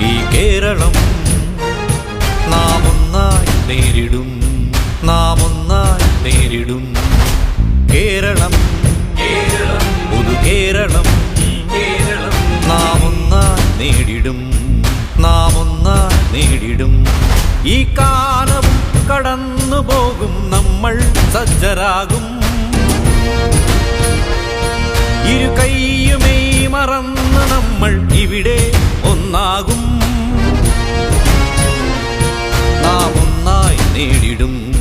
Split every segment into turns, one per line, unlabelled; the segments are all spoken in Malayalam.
ഈ കേരളം നാം ഒന്നായി നേരിടും നാം ഒന്നായി നേരിടും. കേരളം കേരളം പുതു കേരളം കേരളം നാം ഒന്നായി നേരിടും നാം ഒന്നായി നേരിടും. ഈ കാലവും കടന്നു പോകും നമ്മൾ സജ്ജരാകും. ഇവിടെ ഒന്നാകും. നാം ഒന്നായി നേടിടും.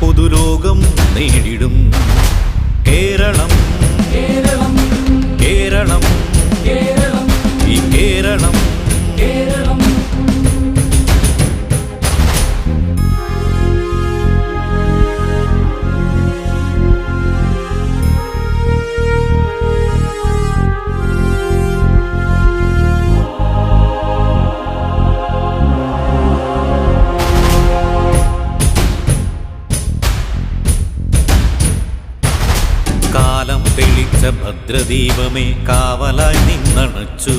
പുതുലോകം നേടിടും. കേരളം.
കേരളം.
കേരളം.
കേരളം.
ഈ കേരളം.
കേരളം.
തെളിച്ച ഭദ്രദീപമേ കാവലായി നിന്നണച്ചു.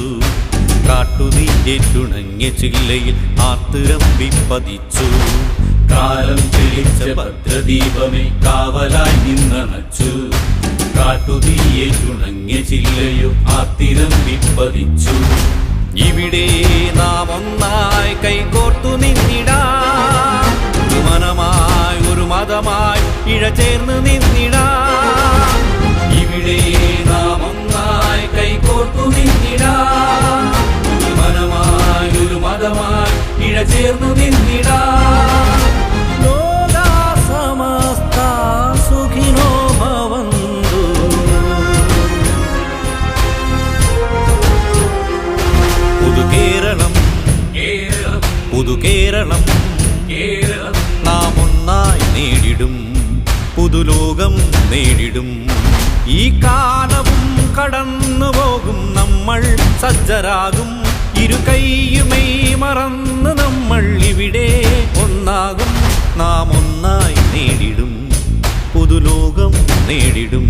കാട്ടുതീറ്റുണങ്ങിയ ചില്ലയിൽ ആത്തിരം പതിച്ചു. കാലം തെളിച്ച ഭദ്രദീപമേ കാവലായി നിന്നണച്ചു. കാട്ടുതീയേറ്റുണങ്ങിയ ചില്ലയോ ആത്തിരം പതിച്ചു. ഇവിടെ നാം ഒന്നായി കൈകോർത്തു നിന്നിടാം. മനമായി ഒരു മതമായി ഇഴ ചേർന്ന് നിന്നിടാം. ഇവിടെ നാം ഒന്നായി കൈകോർത്തു നിന്നിടാം. ഒരു മനമായി ഒരു മതമായി ഇഴ ചേർന്നു നിന്നിടാം പുതു കേരളം കേരളം നാം ഒന്നായി നേടിടും. പുതുലോകം നേരിടും. ഈ കാലവും കടന്നു പോകും നമ്മൾ സജ്ജരാകും. ഇരു കൈയുമേ മറന്ന് നമ്മൾ ഇവിടെ ഒന്നാകും. നാം ഒന്നായി നേടിടും പുതുലോകം നേടിടും